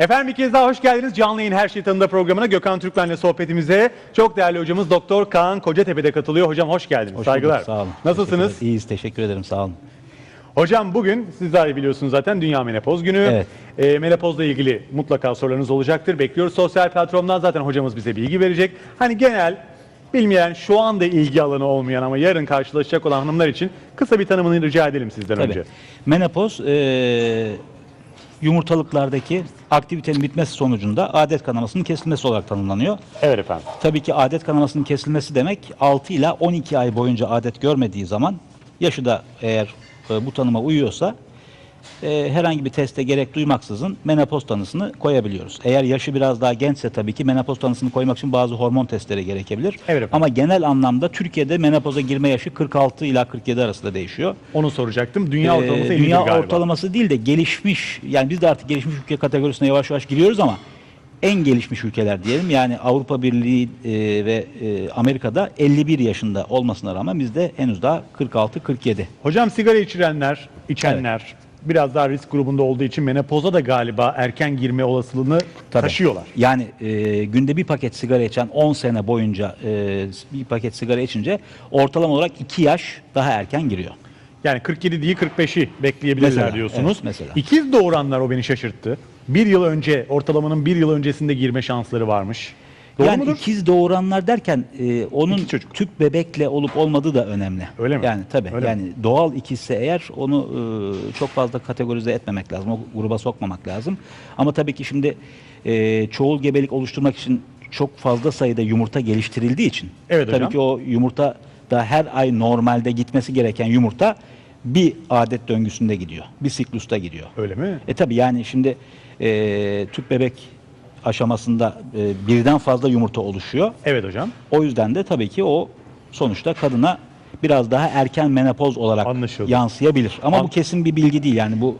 Efendim bir kez daha hoş geldiniz. Canlı yayın her şey tanıda programına Gökhan Türkmen'le sohbetimize. Çok değerli hocamız Doktor Kaan Kocatepe'de katılıyor. Hocam hoş geldiniz. Hoş Saygılar. bulduk, sağ olun. Nasılsınız? Teşekkür- İyiyiz, teşekkür ederim, sağ olun. Hocam bugün siz daha iyi biliyorsunuz zaten Dünya Menopoz Günü. Evet. Ee, menopozla ilgili mutlaka sorularınız olacaktır. Bekliyoruz sosyal platformdan zaten hocamız bize bilgi verecek. Hani genel bilmeyen, şu anda ilgi alanı olmayan ama yarın karşılaşacak olan hanımlar için kısa bir tanımını rica edelim sizden Tabii. önce. Menopoz, e, yumurtalıklardaki aktivitenin bitmesi sonucunda adet kanamasının kesilmesi olarak tanımlanıyor. Evet efendim. Tabii ki adet kanamasının kesilmesi demek 6 ila 12 ay boyunca adet görmediği zaman yaşı da eğer e, bu tanıma uyuyorsa e, herhangi bir teste gerek duymaksızın menopoz tanısını koyabiliyoruz. Eğer yaşı biraz daha gençse tabii ki menopoz tanısını koymak için bazı hormon testleri gerekebilir. Evet efendim. Ama genel anlamda Türkiye'de menopoza girme yaşı 46 ila 47 arasında değişiyor. Onu soracaktım. Dünya Ee, ortalaması 51 dünya galiba. ortalaması değil de gelişmiş yani biz de artık gelişmiş ülke kategorisine yavaş yavaş giriyoruz ama en gelişmiş ülkeler diyelim yani Avrupa Birliği e, ve e, Amerika'da 51 yaşında olmasına rağmen bizde henüz daha 46-47. Hocam sigara içirenler, içenler biraz daha risk grubunda olduğu için menopoza da galiba erken girme olasılığını Tabii. taşıyorlar. Yani e, günde bir paket sigara içen 10 sene boyunca e, bir paket sigara içince ortalama olarak 2 yaş daha erken giriyor. Yani 47 değil 45'i bekleyebilirler Mesela, diyorsunuz. evet, mesela. İkiz doğuranlar o beni şaşırttı. Bir yıl önce ortalamanın bir yıl öncesinde girme şansları varmış. Doğru yani mudur? ikiz doğuranlar derken e, onun İki çocuk. tüp bebekle olup olmadığı da önemli. Öyle mi? Yani tabii. Öyle yani doğal ikizse eğer onu e, çok fazla kategorize etmemek lazım. O gruba sokmamak lazım. Ama tabii ki şimdi e, çoğul gebelik oluşturmak için çok fazla sayıda yumurta geliştirildiği için Evet tabii hocam. ki o yumurta da her ay normalde gitmesi gereken yumurta bir adet döngüsünde gidiyor. Bir siklusta gidiyor. Öyle mi? E tabi yani şimdi e, tüp bebek aşamasında e, birden fazla yumurta oluşuyor. Evet hocam. O yüzden de tabii ki o sonuçta kadına biraz daha erken menopoz olarak Anlaşıldı. yansıyabilir. Ama An- bu kesin bir bilgi değil yani bu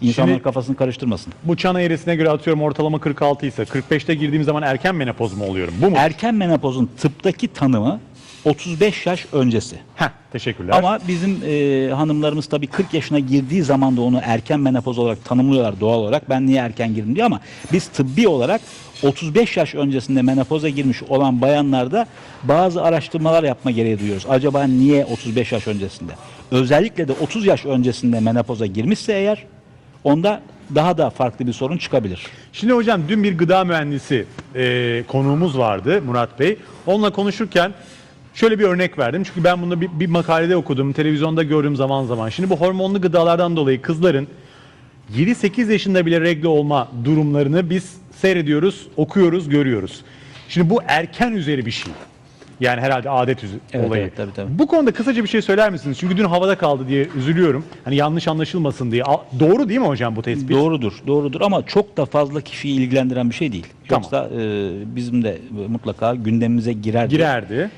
insanların Şimdi- kafasını karıştırmasın. Bu çan eğrisine göre atıyorum ortalama 46 ise 45'te girdiğim zaman erken menopoz mu oluyorum? Bu mu? Erken menopozun tıptaki tanımı 35 yaş öncesi. Heh, teşekkürler. Ama bizim e, hanımlarımız tabii 40 yaşına girdiği zaman da onu erken menopoz olarak tanımlıyorlar doğal olarak. Ben niye erken girdim diye ama biz tıbbi olarak 35 yaş öncesinde menopoza girmiş olan bayanlarda bazı araştırmalar yapma gereği duyuyoruz. Acaba niye 35 yaş öncesinde? Özellikle de 30 yaş öncesinde menopoza girmişse eğer onda daha da farklı bir sorun çıkabilir. Şimdi hocam dün bir gıda mühendisi e, konuğumuz vardı Murat Bey. Onunla konuşurken şöyle bir örnek verdim. Çünkü ben bunu bir, bir makalede okudum, televizyonda gördüm zaman zaman. Şimdi bu hormonlu gıdalardan dolayı kızların 7-8 yaşında bile regle olma durumlarını biz seyrediyoruz, okuyoruz, görüyoruz. Şimdi bu erken üzeri bir şey. Yani herhalde adet üzü- Evet, olayı. evet, tabii, tabii. Bu konuda kısaca bir şey söyler misiniz? Çünkü dün havada kaldı diye üzülüyorum. Hani yanlış anlaşılmasın diye. A- Doğru değil mi hocam bu tespit? Doğrudur, doğrudur ama çok da fazla kişiyi ilgilendiren bir şey değil. Tamam. Yoksa e, bizim de mutlaka gündemimize girer. Girerdi.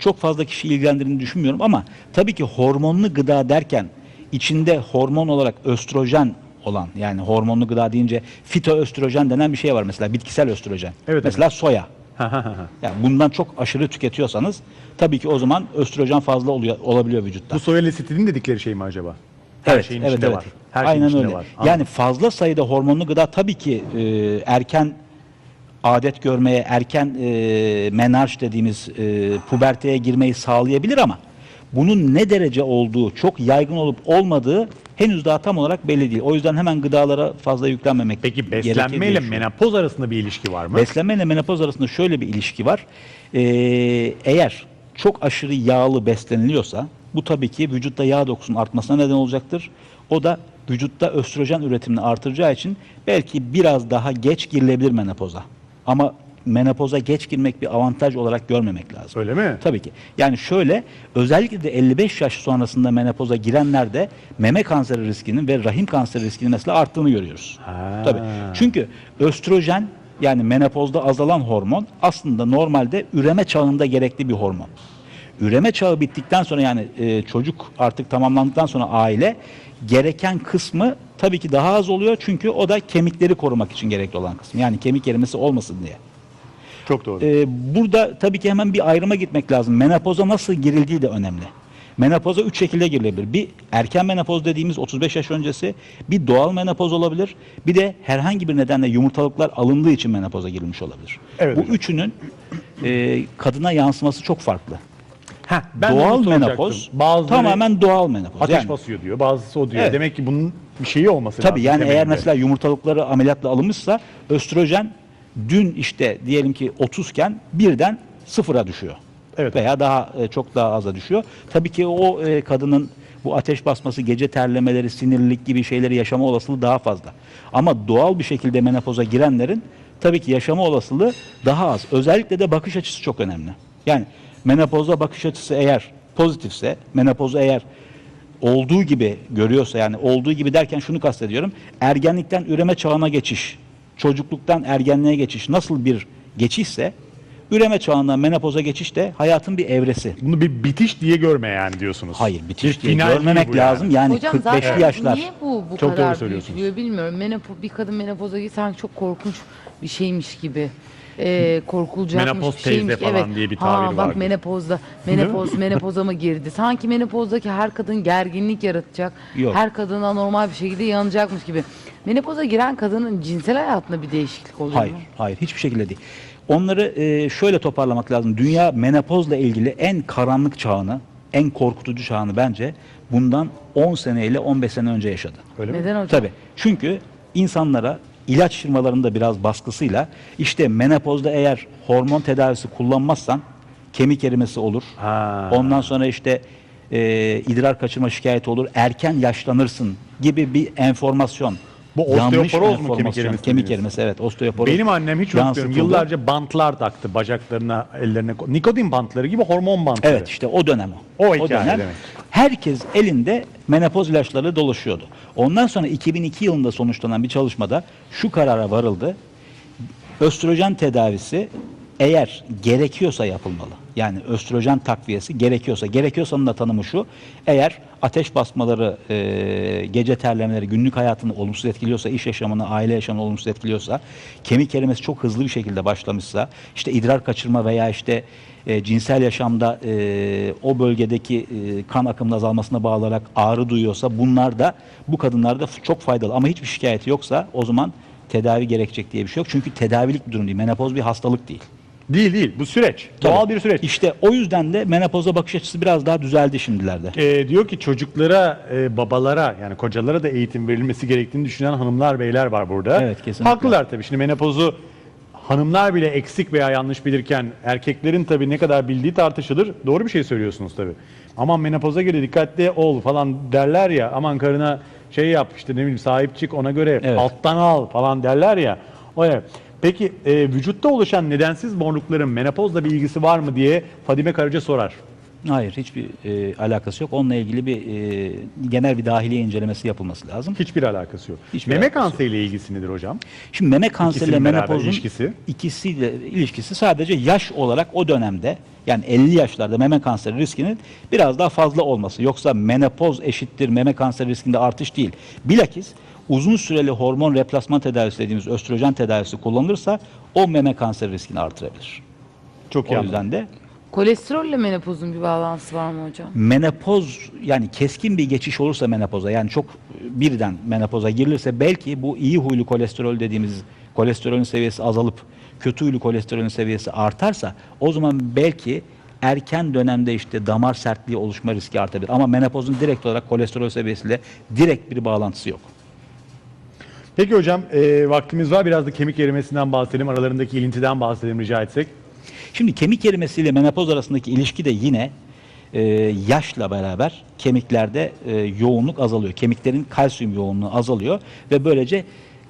Çok fazla kişi ilgilendirdiğini düşünmüyorum ama tabii ki hormonlu gıda derken içinde hormon olarak östrojen olan yani hormonlu gıda deyince fitoöstrojen denen bir şey var mesela bitkisel östrojen. Evet, mesela soya. Yani bundan çok aşırı tüketiyorsanız tabii ki o zaman östrojen fazla oluyor olabiliyor vücutta. Bu soya lesitinin dedikleri şey mi acaba? Her Evet, şeyin evet, içinde evet. var. Her Aynen şeyin içinde öyle. var. Yani fazla sayıda hormonlu gıda tabii ki e, erken adet görmeye, erken e, menarş dediğimiz e, puberteye girmeyi sağlayabilir ama bunun ne derece olduğu, çok yaygın olup olmadığı henüz daha tam olarak belli değil. O yüzden hemen gıdalara fazla yüklenmemek Peki beslenme ile menopoz arasında bir ilişki var mı? Beslenme ile menopoz arasında şöyle bir ilişki var. Ee, eğer çok aşırı yağlı besleniliyorsa bu tabii ki vücutta yağ dokusunun artmasına neden olacaktır. O da vücutta östrojen üretimini artıracağı için belki biraz daha geç girilebilir menopoza. Ama menopoza geç girmek bir avantaj olarak görmemek lazım. Öyle mi? Tabii ki. Yani şöyle özellikle de 55 yaş sonrasında menopoza girenlerde meme kanseri riskinin ve rahim kanseri riskinin mesela arttığını görüyoruz. Ha. Tabii. Çünkü östrojen yani menopozda azalan hormon aslında normalde üreme çağında gerekli bir hormon. Üreme çağı bittikten sonra yani e, çocuk artık tamamlandıktan sonra aile gereken kısmı tabii ki daha az oluyor çünkü o da kemikleri korumak için gerekli olan kısım. Yani kemik erimesi olmasın diye. Çok doğru. Ee, burada tabii ki hemen bir ayrıma gitmek lazım. Menopoza nasıl girildiği de önemli. Menopoza üç şekilde girilebilir. Bir erken menopoz dediğimiz 35 yaş öncesi, bir doğal menopoz olabilir, bir de herhangi bir nedenle yumurtalıklar alındığı için menopoza girilmiş olabilir. Evet Bu hocam. üçünün e, kadına yansıması çok farklı. Heh, ben doğal menopoz Bazıları tamamen doğal menopoz. ateş Yani- basıyor diyor. Bazısı o diyor. Evet. Demek ki bunun bir şeyi olması Tabii lazım. yani eğer temelinde. mesela yumurtalıkları ameliyatla alınmışsa östrojen dün işte diyelim ki 30 iken birden sıfıra düşüyor. Evet. Veya daha e, çok daha aza düşüyor. Tabii ki o e, kadının bu ateş basması, gece terlemeleri, sinirlilik gibi şeyleri yaşama olasılığı daha fazla. Ama doğal bir şekilde menopoza girenlerin tabii ki yaşama olasılığı daha az. Özellikle de bakış açısı çok önemli. Yani menopozda bakış açısı eğer pozitifse, menopozu eğer olduğu gibi görüyorsa yani olduğu gibi derken şunu kastediyorum. Ergenlikten üreme çağına geçiş, çocukluktan ergenliğe geçiş nasıl bir geçişse üreme çağından menopoza geçiş de hayatın bir evresi. Bunu bir bitiş diye görme yani diyorsunuz. Hayır bitiş Bir diye final görmemek bu lazım. Yani, Hocam 45'li zaten yaşlar. niye bu bu Çok doğru kadar söylüyorsunuz. büyütülüyor bilmiyorum. Menopo, bir kadın menopoza sanki çok korkunç bir şeymiş gibi. Ee, korkulacakmış Menopoz bir şeymiş. teyze falan evet. diye bir ha, tabir bak vardır. menopozda menopoz menopoza mı girdi? Sanki menopozdaki her kadın gerginlik yaratacak. Yok. Her kadın anormal bir şekilde yanacakmış gibi. Menopoza giren kadının cinsel hayatında bir değişiklik oluyor Hayır, mu? hayır hiçbir şekilde değil. Onları e, şöyle toparlamak lazım. Dünya menopozla ilgili en karanlık çağını, en korkutucu çağını bence bundan 10 sene ile 15 sene önce yaşadı. Öyle mi? Neden hocam? Tabii. Çünkü insanlara ilaç firmalarında biraz baskısıyla işte menopozda eğer hormon tedavisi kullanmazsan kemik erimesi olur. Ha. Ondan sonra işte e, idrar kaçırma şikayeti olur. Erken yaşlanırsın gibi bir enformasyon. Bu osteoporoz mu kemik erimesi Kemik erimesi evet osteoporoz. Benim annem hiç unutmuyorum. yansıtıldı. Yıllarca bantlar taktı bacaklarına, ellerine. Nikotin bantları gibi hormon bantları. Evet işte o dönem o. O hikaye demek. Herkes elinde menopoz ilaçları dolaşıyordu. Ondan sonra 2002 yılında sonuçlanan bir çalışmada şu karara varıldı. Östrojen tedavisi eğer gerekiyorsa yapılmalı. Yani östrojen takviyesi gerekiyorsa. Gerekiyorsanın da tanımı şu. Eğer ateş basmaları, e, gece terlemeleri günlük hayatını olumsuz etkiliyorsa, iş yaşamını, aile yaşamını olumsuz etkiliyorsa, kemik erimesi çok hızlı bir şekilde başlamışsa, işte idrar kaçırma veya işte e, cinsel yaşamda e, o bölgedeki e, kan akımının azalmasına bağlı olarak ağrı duyuyorsa bunlar da bu kadınlarda çok faydalı. Ama hiçbir şikayeti yoksa o zaman tedavi gerekecek diye bir şey yok. Çünkü tedavilik bir durum değil. Menopoz bir hastalık değil. Değil değil. Bu süreç. Doğal Tabii. bir süreç. İşte o yüzden de menopoza bakış açısı biraz daha düzeldi şimdilerde. Ee, diyor ki çocuklara, e, babalara yani kocalara da eğitim verilmesi gerektiğini düşünen hanımlar, beyler var burada. Evet, kesinlikle. Haklılar tabii. Şimdi menopozu hanımlar bile eksik veya yanlış bilirken erkeklerin tabii ne kadar bildiği tartışılır. Doğru bir şey söylüyorsunuz tabii. Aman menopoza girdi dikkatli ol falan derler ya. Aman karına şey yap işte ne bileyim sahip çık ona göre Evet. alttan al falan derler ya. O ya. Peki e, vücutta oluşan nedensiz morlukların menopozla bir ilgisi var mı diye Fadime Karaca sorar. Hayır hiçbir e, alakası yok. Onunla ilgili bir e, genel bir dahiliye incelemesi yapılması lazım. Hiçbir alakası yok. Hiçbir Meme alakası kanseriyle ilgisi nedir hocam? Şimdi meme kanseriyle İkisinin beraber menopozun ilişkisi? ikisiyle ilişkisi sadece yaş olarak o dönemde yani 50 yaşlarda meme kanseri riskinin biraz daha fazla olması. Yoksa menopoz eşittir meme kanseri riskinde artış değil. Bilakis uzun süreli hormon replasman tedavisi dediğimiz östrojen tedavisi kullanılırsa o meme kanseri riskini artırabilir. Çok iyi O anladım. yüzden de Kolesterolle menopozun bir bağlantısı var mı hocam? menopoz yani keskin bir geçiş olursa menopoza yani çok birden menopoza girilirse belki bu iyi huylu kolesterol dediğimiz kolesterolün seviyesi azalıp kötü huylu kolesterolün seviyesi artarsa o zaman belki erken dönemde işte damar sertliği oluşma riski artabilir. Ama menopozun direkt olarak kolesterol seviyesiyle direkt bir bağlantısı yok. Peki hocam e, vaktimiz var biraz da kemik erimesinden bahsedelim. Aralarındaki ilintiden bahsedelim rica etsek. Şimdi kemik erimesiyle menopoz arasındaki ilişki de yine e, yaşla beraber kemiklerde e, yoğunluk azalıyor. Kemiklerin kalsiyum yoğunluğu azalıyor ve böylece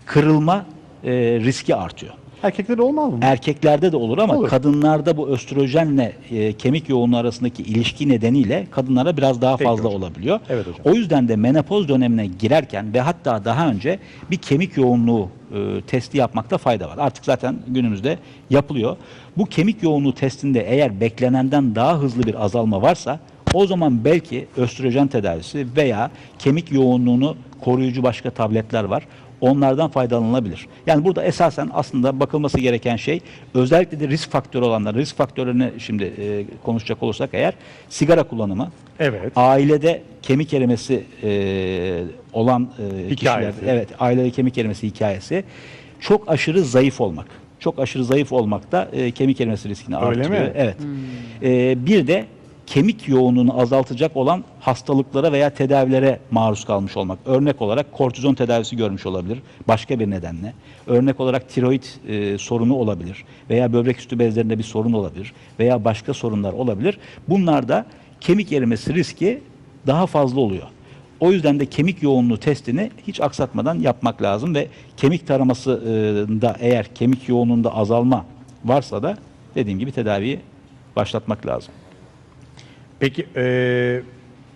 kırılma e, riski artıyor. Erkeklerde olmaz mı? Erkeklerde de olur ama Olur. kadınlarda bu östrojenle e, kemik yoğunluğu arasındaki ilişki nedeniyle kadınlara biraz daha Peki fazla hocam. olabiliyor. Evet hocam. O yüzden de menopoz dönemine girerken ve hatta daha önce bir kemik yoğunluğu e, testi yapmakta fayda var. Artık zaten günümüzde yapılıyor. Bu kemik yoğunluğu testinde eğer beklenenden daha hızlı bir azalma varsa o zaman belki östrojen tedavisi veya kemik yoğunluğunu koruyucu başka tabletler var. Onlardan faydalanılabilir. Yani burada esasen aslında bakılması gereken şey özellikle de risk faktörü olanlar, risk faktörlerini şimdi e, konuşacak olursak eğer sigara kullanımı, Evet. ailede kemik erimesi e, olan e, Hikayesi. kişiler, evet ailede kemik erimesi hikayesi, çok aşırı zayıf olmak. Çok aşırı zayıf olmak da e, kemik erimesi riskini Öyle artırıyor. mi? Evet. E, bir de kemik yoğunluğunu azaltacak olan hastalıklara veya tedavilere maruz kalmış olmak. Örnek olarak kortizon tedavisi görmüş olabilir başka bir nedenle. Örnek olarak tiroid e, sorunu olabilir veya böbrek üstü bezlerinde bir sorun olabilir veya başka sorunlar olabilir. Bunlarda kemik erimesi riski daha fazla oluyor. O yüzden de kemik yoğunluğu testini hiç aksatmadan yapmak lazım ve kemik taramasında eğer kemik yoğunluğunda azalma varsa da dediğim gibi tedaviyi başlatmak lazım. Peki eee,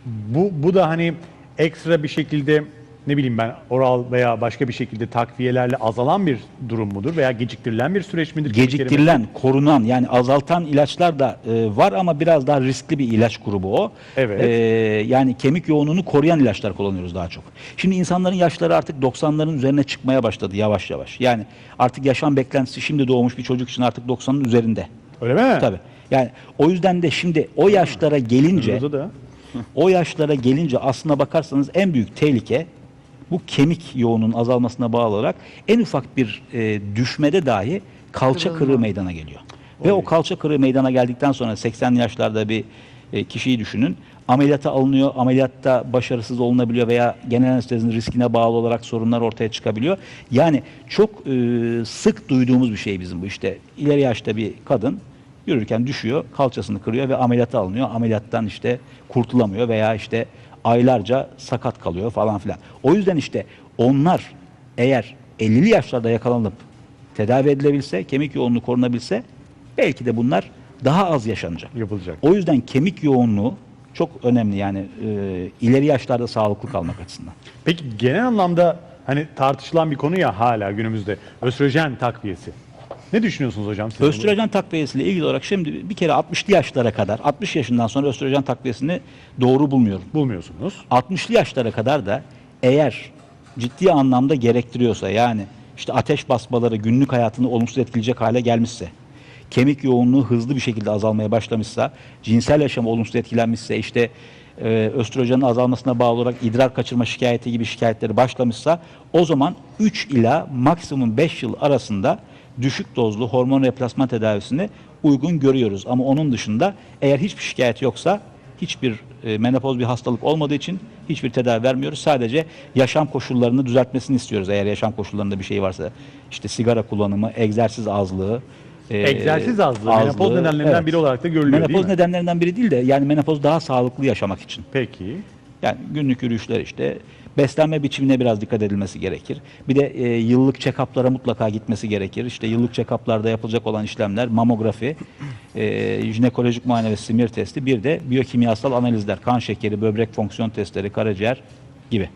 bu bu da hani ekstra bir şekilde ne bileyim ben oral veya başka bir şekilde takviyelerle azalan bir durum mudur veya geciktirilen bir süreç midir? Geciktirilen, korunan yani azaltan ilaçlar da e, var ama biraz daha riskli bir ilaç grubu o. Evet. E, yani kemik yoğunluğunu koruyan ilaçlar kullanıyoruz daha çok. Şimdi insanların yaşları artık 90'ların üzerine çıkmaya başladı yavaş yavaş. Yani artık yaşam beklentisi şimdi doğmuş bir çocuk için artık 90'ın üzerinde. Öyle mi? Tabii. Yani o yüzden de şimdi o yaşlara gelince o yaşlara gelince aslına bakarsanız en büyük tehlike bu kemik yoğunluğunun azalmasına bağlı olarak en ufak bir e, düşmede dahi kalça kırığı meydana geliyor. Ve o kalça kırığı meydana geldikten sonra 80'li yaşlarda bir e, kişiyi düşünün. Ameliyata alınıyor, ameliyatta başarısız olunabiliyor veya genel anestezinin riskine bağlı olarak sorunlar ortaya çıkabiliyor. Yani çok e, sık duyduğumuz bir şey bizim bu işte. ileri yaşta bir kadın yürürken düşüyor, kalçasını kırıyor ve ameliyata alınıyor. Ameliyattan işte kurtulamıyor veya işte aylarca sakat kalıyor falan filan. O yüzden işte onlar eğer 50'li yaşlarda yakalanıp tedavi edilebilse, kemik yoğunluğu korunabilse belki de bunlar daha az yaşanacak. Yapılacak. O yüzden kemik yoğunluğu çok önemli yani e, ileri yaşlarda sağlıklı kalmak açısından. Peki genel anlamda hani tartışılan bir konu ya hala günümüzde östrojen takviyesi. Ne düşünüyorsunuz hocam? siz? Östrojen takviyesiyle ilgili olarak şimdi bir kere 60'lı yaşlara kadar 60 yaşından sonra östrojen takviyesini doğru bulmuyorum. bulmuyorsunuz. 60'lı yaşlara kadar da eğer ciddi anlamda gerektiriyorsa yani işte ateş basmaları günlük hayatını olumsuz etkileyecek hale gelmişse, kemik yoğunluğu hızlı bir şekilde azalmaya başlamışsa, cinsel yaşam olumsuz etkilenmişse, işte e, östrojenin azalmasına bağlı olarak idrar kaçırma şikayeti gibi şikayetleri başlamışsa o zaman 3 ila maksimum 5 yıl arasında düşük dozlu hormon replasman tedavisini uygun görüyoruz. Ama onun dışında eğer hiçbir şikayet yoksa hiçbir e, menopoz bir hastalık olmadığı için hiçbir tedavi vermiyoruz. Sadece yaşam koşullarını düzeltmesini istiyoruz. Eğer yaşam koşullarında bir şey varsa işte sigara kullanımı, egzersiz azlığı, e, Egzersiz azlığı, menopoz nedenlerinden biri olarak da görülüyor, menopoz değil mi? nedenlerinden biri değil de yani menopoz daha sağlıklı yaşamak için. Peki. Yani günlük yürüyüşler işte beslenme biçimine biraz dikkat edilmesi gerekir. Bir de e, yıllık check-up'lara mutlaka gitmesi gerekir. İşte yıllık check-up'larda yapılacak olan işlemler mamografi, e, jinekolojik muayene ve simir testi, bir de biyokimyasal analizler, kan şekeri, böbrek fonksiyon testleri, karaciğer gibi.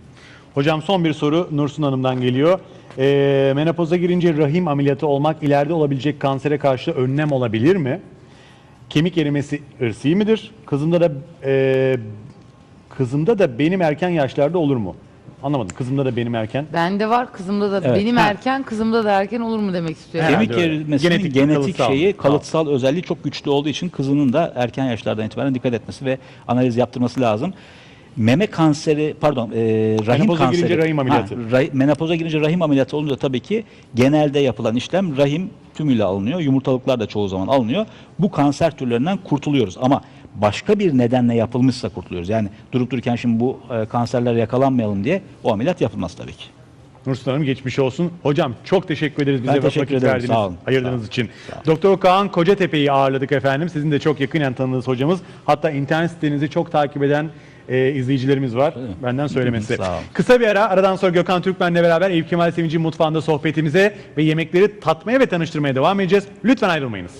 Hocam son bir soru Nursun Hanım'dan geliyor. Ee, menopoza girince rahim ameliyatı olmak ileride olabilecek kansere karşı önlem olabilir mi? Kemik erimesi ırsi midir? Kızımda da e, kızımda da benim erken yaşlarda olur mu? Anlamadım. Kızımda da benim erken. Bende var kızımda da Evet. benim Ha. erken kızımda da erken olur mu demek istiyorum. Herhalde Kemik öyle. erimesinin Genetik, genetik, kalıtsal. şeyi, kalıtsal özelliği çok güçlü olduğu için kızının da erken yaşlardan itibaren dikkat etmesi ve analiz yaptırması lazım. Meme kanseri, pardon, e, rahim Menopoza kanseri. girince rahim ameliyatı. Ha, ra- menopoza girince rahim ameliyatı olunca tabii ki genelde yapılan işlem rahim tümüyle alınıyor. Yumurtalıklar da çoğu zaman alınıyor. Bu kanser türlerinden kurtuluyoruz ama başka bir nedenle yapılmışsa kurtuluyoruz. Yani durup dururken şimdi bu e, kanserler yakalanmayalım diye o ameliyat yapılmaz tabii ki. Nursun Hanım geçmiş olsun. Hocam çok teşekkür ederiz bize teşekkür vakit ederim. verdiniz, Sağ olun. ayırdığınız Sağ için. Doktor Kaan Kocatepe'yi ağırladık efendim. Sizin de çok yakinen tanıdığınız hocamız. Hatta internet sitenizi çok takip eden e, izleyicilerimiz var. Benden söylemesi. Sağ olun. Kısa bir ara. Aradan sonra Gökhan Türkmen'le beraber Eyüp Kemal Sevinci mutfağında sohbetimize ve yemekleri tatmaya ve tanıştırmaya devam edeceğiz. Lütfen ayrılmayınız.